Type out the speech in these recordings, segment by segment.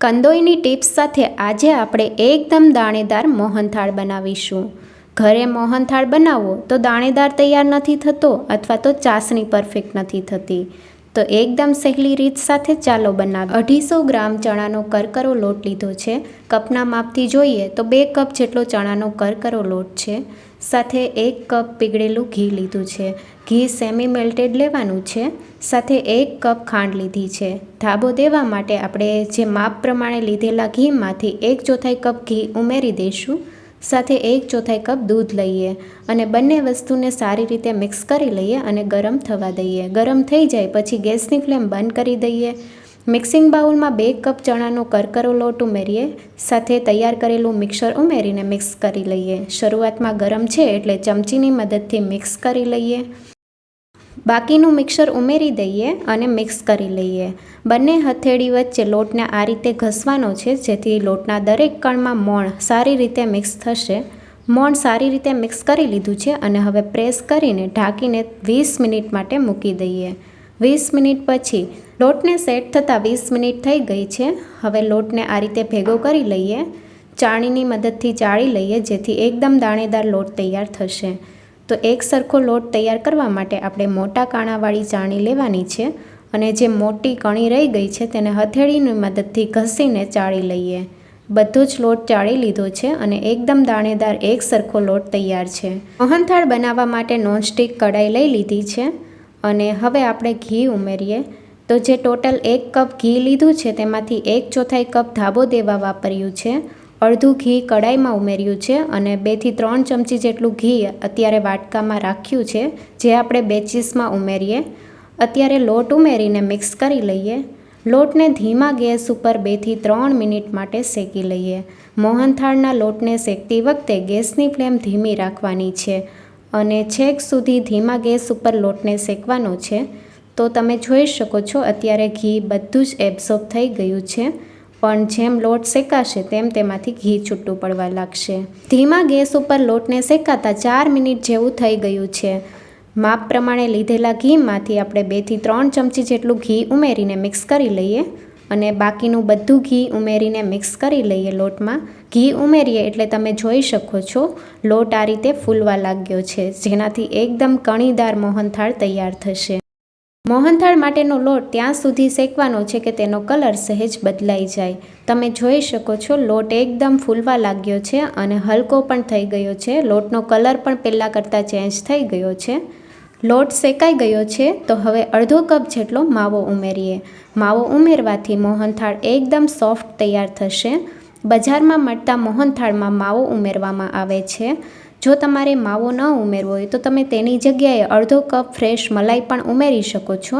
કંદોઈની tips સાથે આજે આપણે એકદમ દાણેદાર મોહનથાળ બનાવીશું. ઘરે મોહનથાળ બનાવો તો દાણેદાર તૈયાર નથી થતો અથવા તો ચાસણી પરફેક્ટ નથી થતી. તો એકદમ સહેલી રીત સાથે ચાલો બનાવ. અઢીસો ગ્રામ ચણાનો કરકરો લોટ લીધો છે. કપના માપથી જોઈએ તો બે કપ જેટલો ચણાનો કરકરો લોટ છે. સાથે એક કપ પીગળેલું ઘી લીધું છે. ઘી સેમી મેલ્ટેડ લેવાનું છે. સાથે એક કપ ખાંડ લીધી છે. ધાબો દેવા માટે આપણે જે માપ પ્રમાણે લીધેલા ઘીમાંથી એક ચોથાઈ કપ ઘી ઉમેરી દઈશું. સાથે એક ચોથાઈ કપ દૂધ લઈએ અને બંને વસ્તુને સારી રીતે મિક્સ કરી લઈએ અને ગરમ થવા દઈએ. ગરમ થઈ જાય પછી ગેસની ફ્લેમ બંધ કરી દઈએ. મિક્સિંગ બાઉલમાં બે કપ ચણાનો કરકરો લોટ ઉમેરીએ, સાથે તૈયાર કરેલું મિક્સર ઉમેરીને મિક્સ કરી લઈએ. શરૂઆતમાં ગરમ છે એટલે ચમચીની મદદથી મિક્સ કરી લઈએ. બાકીનું મિક્સર ઉમેરી દઈએ અને મિક્સ કરી લઈએ. બંને હથેળી વચ્ચે લોટને આ રીતે ઘસવાનો છે, જેથી લોટના દરેક કણમાં મોણ સારી રીતે મિક્સ થશે. મોણ સારી રીતે મિક્સ કરી લીધું છે અને હવે પ્રેસ કરીને ઢાંકીને વીસ મિનિટ માટે મૂકી દઈએ. વીસ મિનિટ પછી લોટને સેટ થતાં વીસ મિનિટ થઈ ગઈ છે. હવે લોટને આ રીતે ભેગો કરી લઈએ. ચાળણીની મદદથી ચાળી લઈએ, જેથી એકદમ દાણેદાર લોટ તૈયાર થશે. તો એક સરખો લોટ તૈયાર કરવા માટે આપણે મોટા કાણાવાળી ચાણી લેવાની છે અને જે મોટી કણી રહી ગઈ છે તેને હથેળીની મદદથી ઘસીને ચાળી લઈએ. બધો જ લોટ ચાળી લીધો છે અને એકદમ દાણેદાર એક સરખો લોટ તૈયાર છે. મોહનથાળ બનાવવા માટે નોનસ્ટિક કડાઈ લઈ લીધી છે અને હવે આપણે ઘી ઉમેરીએ. તો જે ટોટલ એક કપ ઘી લીધું છે તેમાંથી એક ચોથાઈ કપ ધાબો દેવા વાપર્યું છે, અડધું ઘી કડાઈમાં ઉમેર્યું છે અને બેથી ત્રણ ચમચી જેટલું ઘી અત્યારે વાટકામાં રાખ્યું છે, જે આપણે બેચીસમાં ઉમેરીએ. અત્યારે લોટ ઉમેરીને મિક્સ કરી લઈએ. લોટને ધીમા ગેસ ઉપર બેથી ત્રણ મિનિટ માટે શેકી લઈએ. મોહનથાળના લોટને શેકતી વખતે ગેસની ફ્લેમ ધીમી રાખવાની છે અને છેક સુધી ધીમા ગેસ ઉપર લોટને શેકવાનો છે. તો તમે જોઈ શકો છો, અત્યારે ઘી બધું જ એબ્ઝોર્બ થઈ ગયું છે. પણ જેમ લોટ શેકાશે તેમ તેમાંથી ઘી છૂટું પડવા લાગશે. ધીમા ગેસ ઉપર લોટને શેકાતા ચાર મિનિટ જેવું થઈ ગયું છે. માપ પ્રમાણે લીધેલા ઘીમાંથી આપણે બેથી ત્રણ ચમચી જેટલું ઘી ઉમેરીને મિક્સ કરી લઈએ અને બાકીનું બધું ઘી ઉમેરીને મિક્સ કરી લઈએ લોટમાં. ઘી ઉમેરીએ એટલે તમે જોઈ શકો છો, લોટ આ રીતે ફૂલવા લાગ્યો છે, જેનાથી એકદમ કણીદાર મોહનથાળ તૈયાર થશે. મોહનથાળ માટેનો લોટ ત્યાં સુધી શેકવાનો છે કે તેનો કલર સહેજ બદલાઈ જાય. તમે જોઈ શકો છો, લોટ એકદમ ફૂલવા લાગ્યો છે અને હલકો પણ થઈ ગયો છે. લોટનો કલર પણ પહેલાં કરતાં ચેન્જ થઈ ગયો છે. લોટ શેકાઈ ગયો છે, તો હવે અડધો કપ જેટલો માવો ઉમેરીએ. માવો ઉમેરવાથી મોહનથાળ એકદમ સોફ્ટ તૈયાર થશે. બજારમાં મળતા મોહનથાળમાં માવો ઉમેરવામાં આવે છે. જો તમારે માવો ન ઉમેરવો હોય તો તમે તેની જગ્યાએ અડધો કપ ફ્રેશ મલાઈ પણ ઉમેરી શકો છો.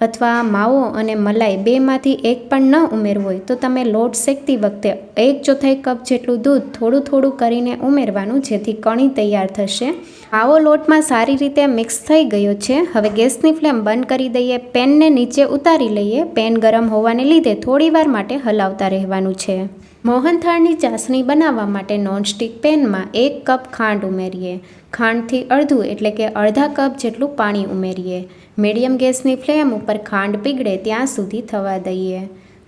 અથવા માવો અને મલાઈ બેમાંથી એક પણ ન ઉમેરવું હોય તો તમે લોટ શેકતી વખતે એક ચોથાઈ કપ જેટલું દૂધ થોડું થોડું કરીને ઉમેરવાનું જેથી કણી તૈયાર થશે. માવો લોટમાં સારી રીતે મિક્સ થઈ ગયો છે. હવે ગેસની ફ્લેમ બંધ કરી દઈએ, પેનને નીચે ઉતારી લઈએ. પેન ગરમ હોવાને લીધે થોડીવાર માટે હલાવતા રહેવાનું છે. મોહનથાળની ચાસણી બનાવવા માટે નોનસ્ટિક પેનમાં એક કપ ખાંડ ઉમેરીએ. ખાંડથી અડધું, એટલે કે અડધા કપ જેટલું પાણી ઉમેરીએ. મીડિયમ ગેસની ફ્લેમ ઉપર ખાંડ પીગળે ત્યાં સુધી થવા દઈએ.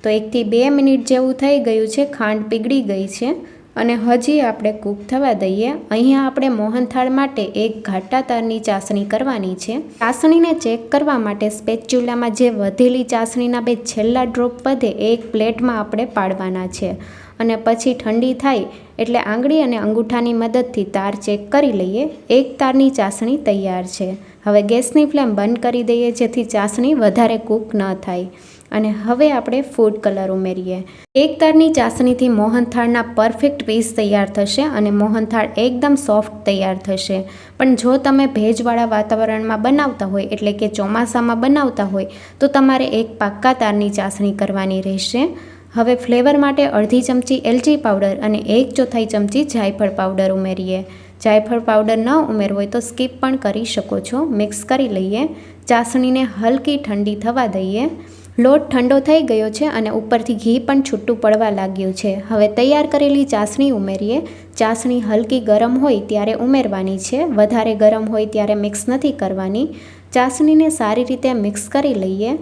તો એકથી બે મિનિટ જેવું થઈ ગયું છે, ખાંડ પીગળી ગઈ છે અને હજી આપણે કૂક થવા દઈએ. અહીંયા આપણે મોહનથાળ માટે એક ઘાટા તારની ચાસણી કરવાની છે. ચાસણીને ચેક કરવા માટે સ્પેચ્યુલામાં જે વધેલી ચાસણીના બે છેલ્લા ડ્રોપ વધે એક પ્લેટમાં આપણે પાડવાના છે. અને પછી ઠંડી થાય એટલે આંગળી અને અંગૂઠાની મદદથી તાર ચેક કરી લઈએ. એક તારની ચાસણી તૈયાર છે. હવે ગેસની ફ્લેમ બંધ કરી દઈએ જેથી ચાસણી વધારે કૂક ન થાય. અને હવે આપણે ફૂડ કલર ઉમેરીએ. એક તારની ચાસણીથી મોહનથાળના પરફેક્ટ પીસ તૈયાર થશે અને મોહનથાળ એકદમ સોફ્ટ તૈયાર થશે. પણ જો તમે ભેજવાળા વાતાવરણમાં બનાવતા હોય, એટલે કે ચોમાસામાં બનાવતા હોય, તો તમારે એક પાક્કા તારની ચાસણી કરવાની રહેશે. હવે ફ્લેવર માટે અડધી ચમચી એલચી પાવડર અને એક ચોથાઈ ચમચી જાયફળ પાવડર ઉમેરીએ. જાયફળ પાવડર ન ઉમેરવો હોય તો સ્કીપ પણ કરી શકો છો. મિક્સ કરી લઈએ. ચાસણીને હલકી ઠંડી થવા દઈએ. લોટ ઠંડો થઈ ગયો છે અને ઉપરથી ઘી પણ છૂટું પડવા લાગ્યું છે. હવે તૈયાર કરેલી ચાસણી ઉમેરીએ. ચાસણી હલકી ગરમ હોય ત્યારે ઉમેરવાની છે. વધારે ગરમ હોય ત્યારે મિક્સ નથી કરવાની. ચાસણીને સારી રીતે મિક્સ કરી લઈએ.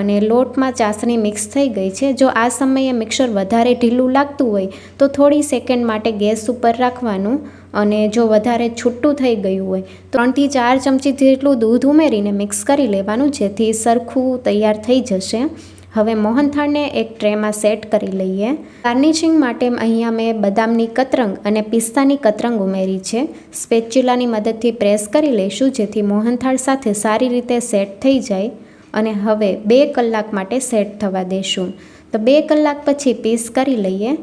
અને લોટમાં ચાસણી મિક્સ થઈ ગઈ છે. જો આ સમયે મિક્સર વધારે ઢીલું લાગતું હોય, તો થોડી સેકન્ડ માટે ગેસ ઉપર રાખવાનું અને જો વધારે છૂટું થઈ ગયું હોય, ત્રણથી ચાર ચમચી જેટલું દૂધ ઉમેરીને મિક્સ કરી લેવાનું, જેથી સરખું તૈયાર થઈ જશે. હવે મોહનથાળને એક ટ્રેમાં સેટ કરી લઈએ. ગાર્નિશિંગ માટે અહીંયા મેં બદામની કતરંગ અને પિસ્તાની કતરંગ ઉમેરી છે. સ્પેચ્યુલાની મદદથી પ્રેસ કરી લઈશું, જેથી મોહનથાળ સાથે સારી રીતે સેટ થઈ જાય. અને હવે બે કલાક માટે સેટ થવા દેશું. તો બે કલાક પછી પીસ કરી લઈએ.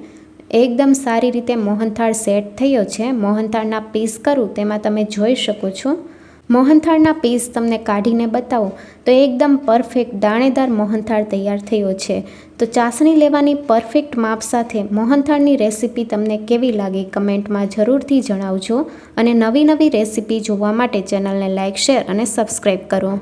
એકદમ સારી રીતે મોહનથાળ સેટ થયો છે. મોહનથાળના પીસ કરું તેમાં તમે જોઈ શકો છો. મોહનથાળના પીસ તમને કાઢીને બતાવો. તો એકદમ પરફેક્ટ દાણેદાર મોહનથાળ તૈયાર થયો છે. તો ચાસણી લેવાની પરફેક્ટ માપ સાથે મોહનથાળની રેસીપી તમને કેવી લાગી કમેન્ટમાં જરૂરથી જણાવજો. અને નવી નવી રેસીપી જોવા માટે ચેનલને લાઇક શેર અને સબસ્ક્રાઈબ કરો.